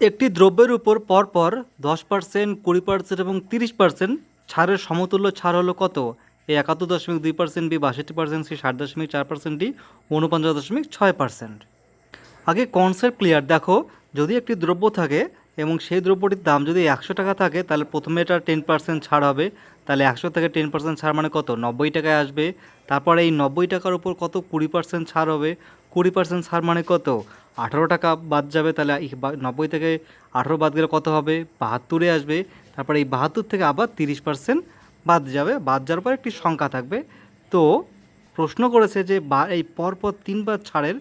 একটি দ্রব্যের উপর পরপর দশ পার্সেন্ট কুড়ি পার্সেন্ট এবং তিরিশ পার্সেন্ট ছাড়ের সমতুল্য ছাড় হলো কত? এই একাত্তর দশমিক দুই পার্সেন্ট বি, বাষট্টি পার্সেন্ট সি, ষাট দশমিক চার পার্সেন্ট ডি উনপঞ্চাশ দশমিক ছয় পার্সেন্ট আগে কনসেপ্ট ক্লিয়ার দেখো, যদি একটি দ্রব্য থাকে এবং সেই দ্রব্যটির দাম যদি একশো টাকা থাকে, তাহলে প্রথমে এটা টেন পার্সেন্ট ছাড় হবে। তাহলে একশো থেকে টেন পার্সেন্ট ছাড় মানে কত? নব্বই টাকায় আসবে। তারপরে এই নব্বই টাকার উপর কত? কুড়ি পার্সেন্ট ছাড় হবে। কুড়ি পার্সেন্ট ছাড় মানে কত? আঠারো টাকা বাদ যাবে, তাহলে নব্বই থেকে আঠারো বাদ গেলে কত হবে? বাহাত্তরে আসবে। তারপরে এই বাহাত্তর থেকে আবার তিরিশ পার্সেন্ট বাদ যাবে। বাদ যাওয়ার পর একটি সংখ্যা থাকবে। তো প্রশ্ন করেছে যে, বা এই পরপর তিনবার ছাড়ের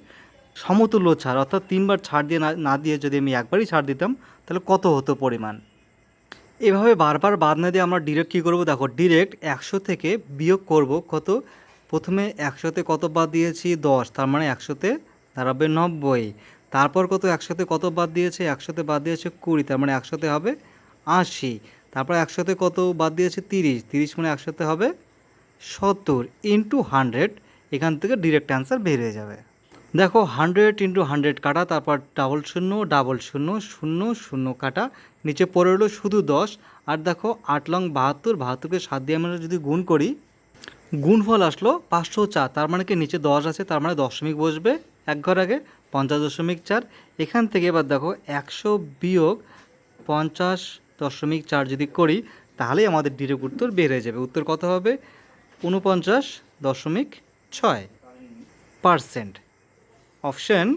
সমতুল্য ছাড়, অর্থাৎ তিনবার ছাড় দিয়ে না না দিয়ে যদি আমি একবারই ছাড় দিতাম, তাহলে কত হতো পরিমাণ? এভাবে বারবার বাদ না দিয়ে আমরা ডিরেক্ট কী করব? দেখো ডিরেক্ট একশো থেকে বিয়োগ করব। কত? প্রথমে একশোতে কত বাদ দিয়েছি? দশ। তার মানে একশোতে দাঁড়াবে নব্বই। তারপর কত? একসাথে কত বাদ দিয়েছে? একসাথে বাদ দিয়েছে কুড়ি। তার মানে একসাথে হবে আশি। তারপর একসাথে কত বাদ দিয়েছে? তিরিশ। তিরিশ মানে একসাথে হবে সত্তর ইন্টু হান্ড্রেড। এখান থেকে ডিরেক্ট অ্যান্সার বের হয়ে যাবে। দেখো, হান্ড্রেড ইন্টু হান্ড্রেড কাটা, তারপর ডাবল শূন্য ডাবল শূন্য শূন্য শূন্য কাটা। নিচে পড়ে হলো শুধু দশ। আর দেখো, আট লং বাহাত্তর, বাহাত্তরকে সাত দিয়ে আমরা যদি গুণ করি গুণফল আসলো পাঁচশো চার, তার মানে কি নিচে দশ আছে, তার মানে দশমিক বসবে, এক ঘর আগে পঞ্চাশ দশমিক চার। এখান থেকে এবার দেখো একশো বিয়োগ পঞ্চাশ দশমিক চার যদি করি, তাহলেই আমাদের ডিরেক্ট উত্তর বের হয়ে যাবে। উত্তর কত হবে? উনপঞ্চাশ দশমিক ছয় পারসেন্ট। অপশান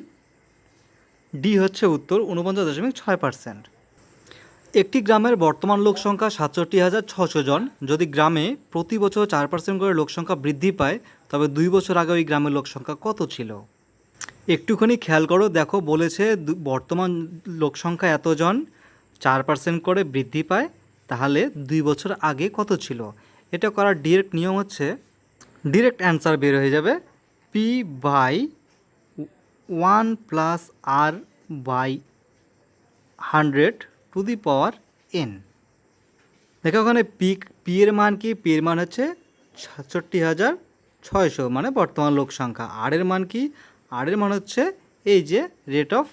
ডি হচ্ছে উত্তর উনপঞ্চাশ দশমিক ছয় পার্সেন্ট। একটি গ্রামের বর্তমান লোক সংখ্যা সাতষট্টি হাজার ছশো জন। যদি গ্রামে প্রতি বছর চার পার্সেন্ট করে লোক সংখ্যা বৃদ্ধি পায়, তবে দুই বছর আগে ওই গ্রামের লোক সংখ্যা কত ছিল? একটুখানি খেয়াল করো, দেখো বলেছে বর্তমান লোক সংখ্যা এতজন চার পার্সেন্ট করে বৃদ্ধি পায়, তাহলে দুই বছর আগে কত ছিল? এটা করার ডিরেক্ট নিয়ম হচ্ছে ডিরেক্ট অ্যান্সার বের হয়ে যাবে P by one plus R by hundred to the power N দেখো ওখানে পি পি এর মান কি? পি এর মান হচ্ছে সাতষট্টি হাজার ছয়শো মানে বর্তমান লোক সংখ্যা। আর এর মান কি? আর এর মান হচ্ছে এই যে রেট অফ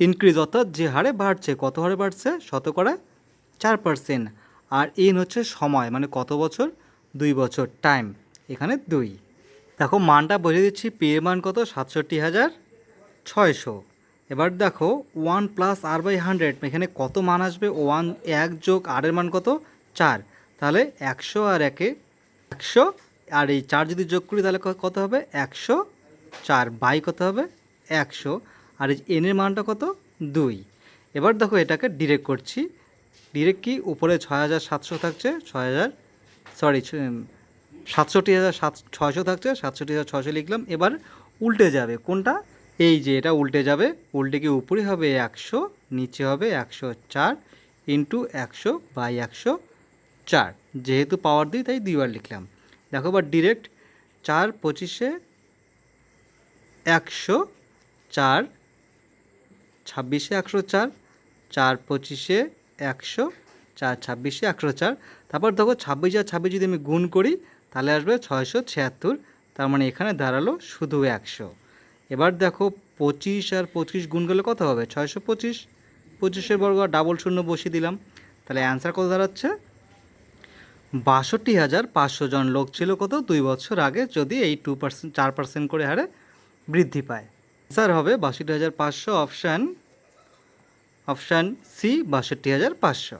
ইনক্রিজ অর্থাৎ যে হারে বাড়ছে, কত হারে বাড়ছে? শতকরা চার পার্সেন্ট আর এন হচ্ছে সময় মানে কত বছর? দুই বছর টাইম এখানে দুই। দেখো মানটা বলে দিচ্ছি পি মান কত? সাতষট্টি হাজার ছয়শো। এবার দেখো one plus R by hundred এখানে কত মান আসবে? ওয়ান এক যোগ আর এর মান কত? চার। তাহলে একশো আর একে একশো, আর এই চার যদি যোগ করি, তাহলে কত হবে? একশো চার। বাই কত হবে? একশো। আর এই এনের মানটা কত? দুই। এবার দেখো, এটাকে ডিরেক্ট করছি। ডিরেক্ট কি? উপরে ছয় হাজার সাতশো থাকছে, ছয় হাজার সরি সাতষট্টি হাজার সাত ছয়শো থাকছে, সাতষট্টি হাজার ছয়শো লিখলাম। এবার উল্টে যাবে। কোনটা? এই যে এটা উল্টে যাবে, উল্টে গিয়ে উপরে হবে একশো, নিচে হবে একশো চার ইন্টু একশো বাই একশো চার। যেহেতু পাওয়ার দিই, তাই দুইবার লিখলাম। দেখো এবার ডিরেক্ট চার পঁচিশে একশো চার, ছাব্বিশে একশো চার চার পঁচিশে একশো চার, ছাব্বিশে একশো চার। তারপর দেখো ছাব্বিশ আর ছাব্বিশ যদি আমি গুণ করি, তাহলে আসবে ছয়শো ছিয়াত্তর। তার মানে এখানে দাঁড়াল শুধু একশো। এবার দেখো পঁচিশ আর পঁচিশ গুণ করলে কত হবে? ছয়শো পঁচিশ। পঁচিশের বর্গ ডাবল শূন্য বসিয়ে দিলাম। তাহলে অ্যান্সার কত দাঁড়াচ্ছে? বাষট্টি হাজার পাঁচশো জন লোক ছিল কত? দুই বছর আগে যদি এই টু পার্সেন্ট চার পার্সেন্ট করে হারে বৃদ্ধি পায়। স্যার হবে বাষট্টি হাজার পাঁচশো অপশান অপশান সি বাষট্টি হাজার পাঁচশো।